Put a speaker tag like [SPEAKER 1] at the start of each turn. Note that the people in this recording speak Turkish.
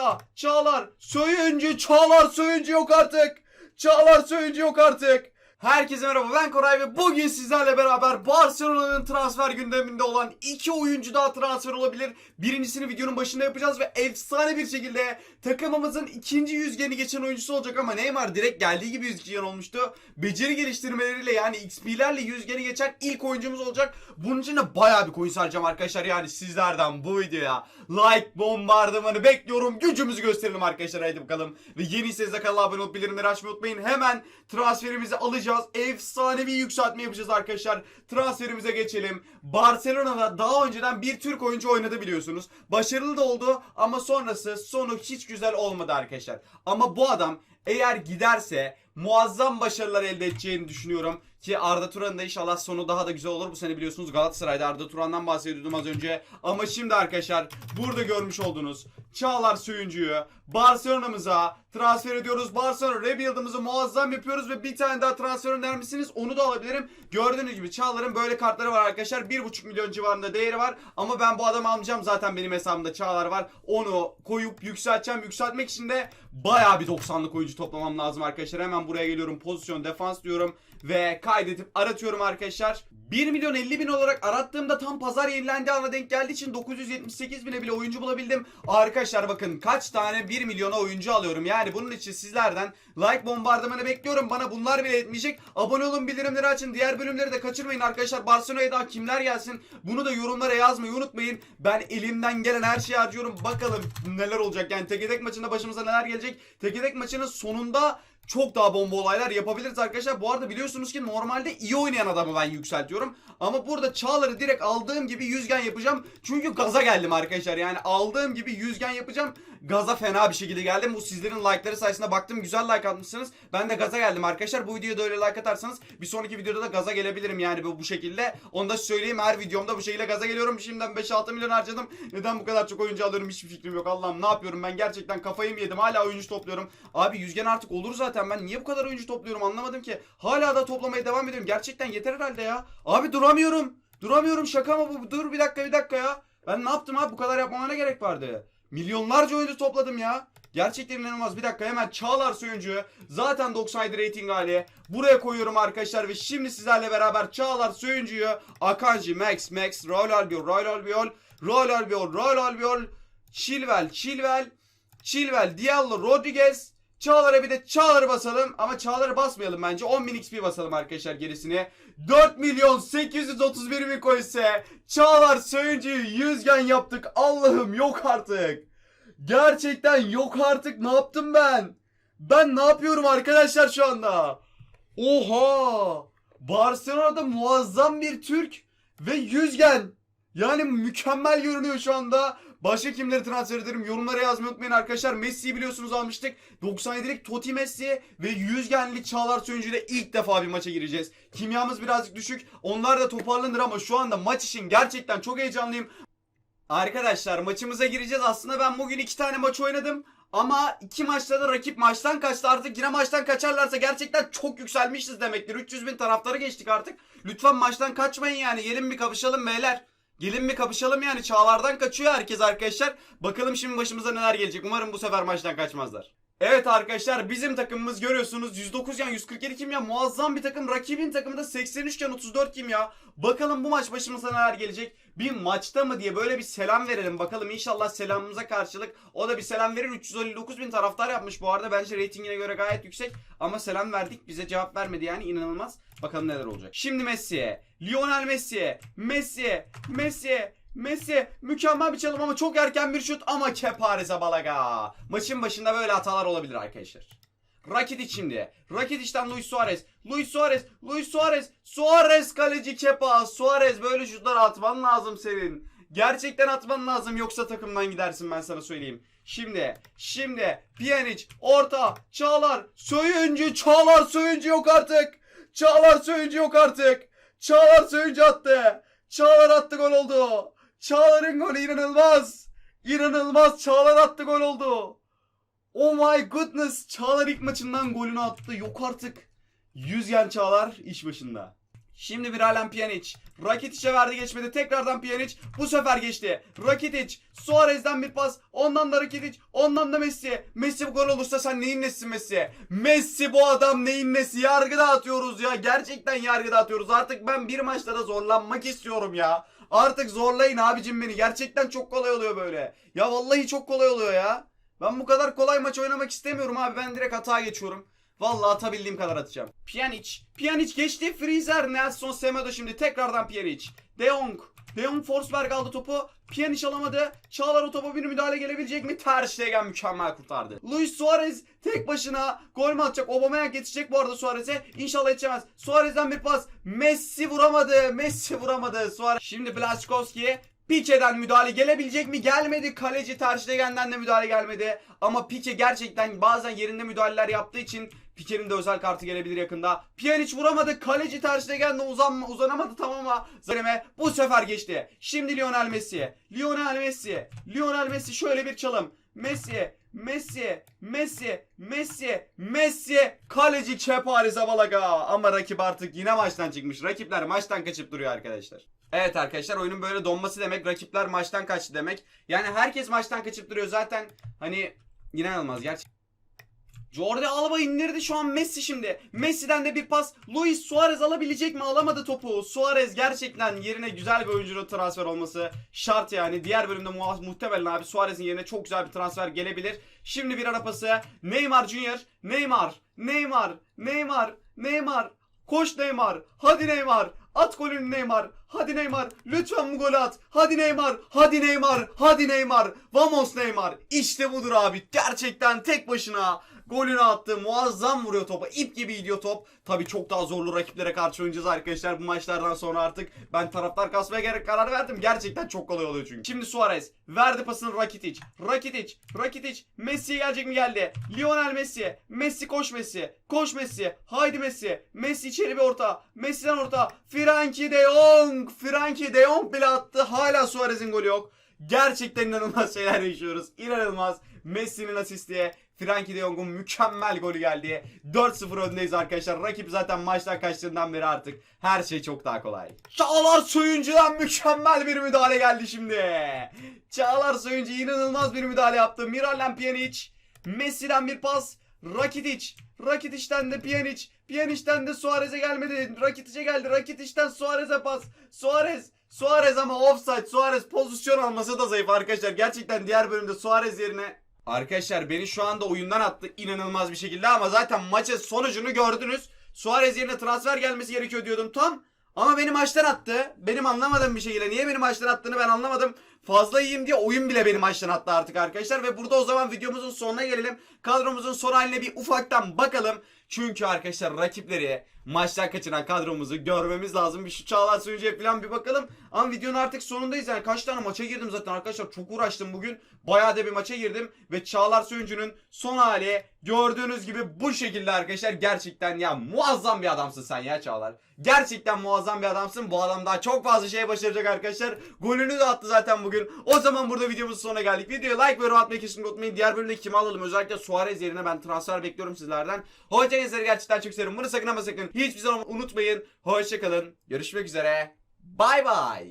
[SPEAKER 1] orta, Çağlar, Söyüncü, Çağlar, Söyüncü yok artık. Çağlar, Söyüncü yok artık. Herkese merhaba ben Koray ve bugün sizlerle beraber Barcelona'nın transfer gündeminde olan iki oyuncu daha transfer olabilir. Birincisini videonun başında yapacağız ve efsane bir şekilde takımımızın ikinci yüzgeni geçen oyuncusu olacak ama Neymar direkt geldiği gibi yüzgen olmuştu. Beceri geliştirmeleriyle yani XP'lerle yüzgeni geçen ilk oyuncumuz olacak. Bunun için de bayağı bir coin saracağım arkadaşlar yani sizlerden bu videoya like bombardımanı bekliyorum. Gücümüzü gösterelim arkadaşlar hadi bakalım. Ve yeniyseniz de kanala abone olup bildirimleri açmayı unutmayın. Hemen transferimizi alacağız. Efsanevi yükseltme yapacağız arkadaşlar. Transferimize geçelim. Barcelona'da daha önceden bir Türk oyuncu oynadı biliyorsunuz. Başarılı da oldu ama sonrası sonu hiç güzel olmadı arkadaşlar. Ama bu adam eğer giderse muazzam başarılar elde edeceğini düşünüyorum. Ki Arda Turan'ın da inşallah sonu daha da güzel olur. Bu sene biliyorsunuz Galatasaray'da Arda Turan'dan bahsediyordum az önce. Ama şimdi arkadaşlar burada görmüş olduğunuz Çağlar Söyüncü'yü Barcelona'mıza transfer ediyoruz. Barcelona rebuild'ımızı muazzam yapıyoruz ve bir tane daha transfer öner misiniz? Onu da alabilirim. Gördüğünüz gibi Çağlar'ın böyle kartları var arkadaşlar. 1,5 milyon civarında değeri var. Ama ben bu adamı almayacağım. Zaten benim hesabımda Çağlar var. Onu koyup yükselteceğim. Yükseltmek için de bayağı bir 90'lık oyuncu toplamam lazım arkadaşlar. Hemen buraya geliyorum. Pozisyon defans diyorum. Ve kaydedip aratıyorum arkadaşlar. 1 milyon 50 bin olarak arattığımda tam pazar yenilendiği ana denk geldiği için 978 bine bile oyuncu bulabildim. Arkadaşlar bakın kaç tane 1 milyona oyuncu alıyorum. Yani bunun için sizlerden like bombardımanı bekliyorum. Bana bunlar bile yetmeyecek. Abone olun bildirimleri açın. Diğer bölümleri de kaçırmayın arkadaşlar. Barcelona'ya daha kimler gelsin? Bunu da yorumlara yazmayı unutmayın. Ben elimden gelen her şeyi harcıyorum. Bakalım neler olacak. Yani teke tek maçında başımıza neler gelecek. Teke tek maçının sonunda çok daha bomba olaylar yapabiliriz arkadaşlar. Bu arada biliyorsunuz ki normalde iyi oynayan adamı ben yükseltiyorum. Ama burada Çağlar'ı direkt aldığım gibi yüzgen yapacağım. Çünkü gaza geldim arkadaşlar. Yani aldığım gibi yüzgen yapacağım. Gaza fena bir şekilde geldim. Bu sizlerin like'ları sayesinde baktım güzel like atmışsınız. Ben de gaza geldim arkadaşlar. Bu videoya da öyle like atarsanız bir sonraki videoda da gaza gelebilirim yani bu, bu şekilde. Onu da söyleyeyim her videomda bu şekilde gaza geliyorum. Şimdiden 5-6 milyon harcadım. Neden bu kadar çok oyuncu alıyorum hiçbir fikrim yok. Allah'ım ne yapıyorum ben gerçekten kafayı mı yedim. Hala oyuncu topluyorum. Abi yüzgen artık olur zaten. Ben niye bu kadar oyuncu topluyorum anlamadım ki. Hala da toplamaya devam ediyorum. Gerçekten yeter herhalde ya. Abi duramıyorum. Duramıyorum şaka mı bu? Dur bir dakika bir dakika ya. Ben ne yaptım abi bu kadar yapmama ne gerek vardı? Milyonlarca oyuncu topladım ya. Gerçekten inanılmaz. Bir dakika hemen Çağlar Söyüncü. Zaten 97 rating hali. Buraya koyuyorum arkadaşlar ve şimdi sizlerle beraber Çağlar Söyüncü'yü Akanji, Max, Max, Royal Albiol, Royal Albiol, Royal Albiol, Royal Albiol, Chilwell, Chilwell, Chilwell, Diallo, Rodriguez, Çağlar'a bir de Çağlar'ı basalım ama Çağlar'ı basmayalım bence. 10.000 XP basalım arkadaşlar gerisini. 4 milyon 831 bin coinse Çağlar Söyüncü'yü yüzgen yaptık. Allah'ım yok artık. Gerçekten yok artık. Ne yaptım ben? Ben ne yapıyorum arkadaşlar şu anda? Oha! Barcelona'da muazzam bir Türk ve yüzgen. Yani mükemmel görünüyor şu anda. Başka kimleri transfer ederim? Yorumlara yazmayı unutmayın arkadaşlar. Messi'yi biliyorsunuz almıştık. 97'lik Totti Messi ve yüzgenli Çağlar Söyüncü ile ilk defa bir maça gireceğiz. Kimyamız birazcık düşük. Onlar da toparlanır ama şu anda maç için gerçekten çok heyecanlıyım. Arkadaşlar maçımıza gireceğiz. Aslında ben bugün iki tane maç oynadım. Ama iki maçta da rakip maçtan kaçtı. Artık yine maçtan kaçarlarsa gerçekten çok yükselmişiz demektir. 300 bin taraftarı geçtik artık. Lütfen maçtan kaçmayın yani. Gelin bir kapışalım beyler. Gelin bir kapışalım yani. Çağlardan kaçıyor herkes arkadaşlar. Bakalım şimdi başımıza neler gelecek. Umarım bu sefer maçtan kaçmazlar. Evet arkadaşlar bizim takımımız görüyorsunuz 109 yan 147 kimya muazzam bir takım rakibin takımı da 83 yan 34 kimya bakalım bu maç başımıza neler gelecek? Bir maçta mı diye böyle bir selam verelim bakalım. İnşallah selamımıza karşılık. O da bir selam verir. 359 bin taraftar yapmış bu arada. Bence reytingine göre gayet yüksek. Ama selam verdik bize cevap vermedi yani. İnanılmaz. Bakalım neler olacak. Şimdi Messi'ye. Lionel Messi'ye. Messi'ye. Messi'ye Messi mükemmel bir çalım ama çok erken bir şut ama Kepariz'e balaga. Maçın başında böyle hatalar olabilir arkadaşlar. Rakitic şimdi. Rakitic'ten Luis Suarez. Luis Suarez. Luis Suarez. Suarez kaleci Kepa. Suarez böyle şutlar atman lazım senin. Gerçekten atman lazım yoksa takımdan gidersin ben sana söyleyeyim. Şimdi, şimdi Pjanic, orta, Çağlar, Söyüncü, Çağlar Söyüncü yok artık. Çağlar Söyüncü yok artık. Çağlar Söyüncü attı. Çağlar attı gol oldu. Çağlar'ın golü inanılmaz. İnanılmaz Çağlar attı gol oldu. Oh my goodness. Çağlar ilk maçından golünü attı. Yok artık. Yüz yen Çağlar iş başında. Şimdi bir alem Pjanic. Rakitic'e verdi geçmedi. Tekrardan Pjanic. Bu sefer geçti. Rakitic. Suarez'den bir pas. Ondan da Rakitic. Ondan da Messi. Messi bu gol olursa sen neyin nesisin Messi? Messi bu adam neyin nesi? Yargı dağıtıyoruz ya. Gerçekten yargı dağıtıyoruz. Artık ben bir maçta da zorlanmak istiyorum ya. Artık zorlayın abicim beni. Gerçekten çok kolay oluyor böyle. Ya vallahi çok kolay oluyor ya. Ben bu kadar kolay maç oynamak istemiyorum abi. Ben direkt hata geçiyorum. Vallahi atabildiğim kadar atacağım. Pjanic. Pjanic geçti. Freezer. Nelson Semedo şimdi. Tekrardan Pjanic. De Jong. De Jong Forsberg aldı topu. Pjanic alamadı. Çağlar o topa bir müdahale gelebilecek mi? Ter Stegen mükemmel kurtardı. Luis Suarez tek başına gol mü atacak? Aubameyang yetişecek bu arada Suarez'e. İnşallah yetişemez. Suarez'den bir pas. Messi vuramadı. Messi vuramadı. Suarez. Şimdi Blaskowski. Pique'den müdahale gelebilecek mi? Gelmedi. Kaleci Ter Stegen'den de müdahale gelmedi. Ama Pique gerçekten bazen yerinde müdahaleler yaptığı için Pique'nin de özel kartı gelebilir yakında. Pjanic vuramadı. Kaleci Ter Stegen'de uzan, uzanamadı tamam ama Zaleme bu sefer geçti. Şimdi Lionel Messi. Lionel Messi. Lionel Messi şöyle bir çalım. Messi. Messi, Messi, Messi, Messi, kaleci Kepa Arrizabalaga. Ama rakip artık yine maçtan çıkmış. Rakipler maçtan kaçıp duruyor arkadaşlar. Evet arkadaşlar oyunun böyle donması demek rakipler maçtan kaçtı demek. Yani herkes maçtan kaçıp duruyor zaten hani inanılmaz gerçekten. Jordi Alba indirdi şu an Messi şimdi. Messi'den de bir pas. Luis Suarez alabilecek mi? Alamadı topu. Suarez gerçekten yerine güzel bir oyuncunun transfer olması şart yani. Diğer bölümde mu- muhtemelen abi Suarez'in yerine çok güzel bir transfer gelebilir. Şimdi bir ara pası. Neymar Junior. Neymar. Neymar. Neymar. Neymar. Koş Neymar. Hadi Neymar. At golünü Neymar. Hadi Neymar. Lütfen bu golü at. Hadi Neymar. Hadi Neymar. Hadi Neymar. Vamos Neymar. İşte budur abi. Gerçekten tek başına golünü attı. Muazzam vuruyor topa. İp gibi gidiyor top. Tabii çok daha zorlu rakiplere karşı oynayacağız arkadaşlar. Bu maçlardan sonra artık ben taraftar kasmaya gerek karar verdim. Gerçekten çok kolay oluyor çünkü. Şimdi Suarez verdi pasını Rakitic. Rakitic. Rakitic. Messi'ye gelecek mi geldi? Lionel Messi. Messi koş Messi. Koş Messi. Haydi Messi. Messi içeri bir orta. Messi'den orta. Frankie de Jong. Frankie de Jong bile attı. Hala Suarez'in golü yok. Gerçekten inanılmaz şeyler yaşıyoruz. İnanılmaz. Messi'nin asisti. Frankie de Jong'un mükemmel golü geldi. 4-0 öndeyiz arkadaşlar. Rakip zaten maçtan kaçtığından beri artık her şey çok daha kolay. Çağlar Soyuncu'dan mükemmel bir müdahale geldi şimdi. Çağlar Soyuncu inanılmaz bir müdahale yaptı. Miralem Pjanic. Messi'den bir pas. Rakitic. Rakitic'ten de Pjanic. Pjanic'ten de Suarez'e gelmedi. Rakitic'e geldi. Rakitic'ten Suarez'e pas. Suarez. Suarez ama offside. Suarez pozisyon alması da zayıf arkadaşlar. Gerçekten diğer bölümde Suarez yerine Arkadaşlar beni şu anda oyundan attı inanılmaz bir şekilde ama zaten maçın sonucunu gördünüz. Suarez yerine transfer gelmesi gerekiyor diyordum tam. Ama beni maçtan attı. Benim anlamadığım bir şekilde. Niye beni maçtan attığını ben anlamadım. Fazla iyiyim diye oyun bile beni maçtan attı artık arkadaşlar. Ve burada o zaman videomuzun sonuna gelelim. Kadromuzun son haline bir ufaktan bakalım. Çünkü arkadaşlar rakipleri maçtan kaçıran kadromuzu görmemiz lazım. Bir şu Çağlar Suyuncu'ya falan bir bakalım. Ama videonun artık sonundayız yani. Kaç tane maça girdim zaten arkadaşlar. Çok uğraştım bugün. Bayağı da bir maça girdim. Ve Çağlar Suyuncu'nun son hali gördüğünüz gibi bu şekilde arkadaşlar. Gerçekten ya muazzam bir adamsın sen ya Çağlar. Gerçekten muazzam bir adamsın. Bu adam daha çok fazla şey başaracak arkadaşlar. Golünü de attı zaten bugün. O zaman burada videomuzun sonuna geldik. Videoya like ve yorum atmayı kesinlikle unutmayın. Diğer bölümde kimi alalım? Özellikle Suarez yerine ben transfer bekliyorum sizlerden. Hoşçakalın sizleri gerçekten çok seviyorum. Bunu sakın ama sakın hiçbir zaman unutmayın. Hoşçakalın. Görüşmek üzere. Bay bay.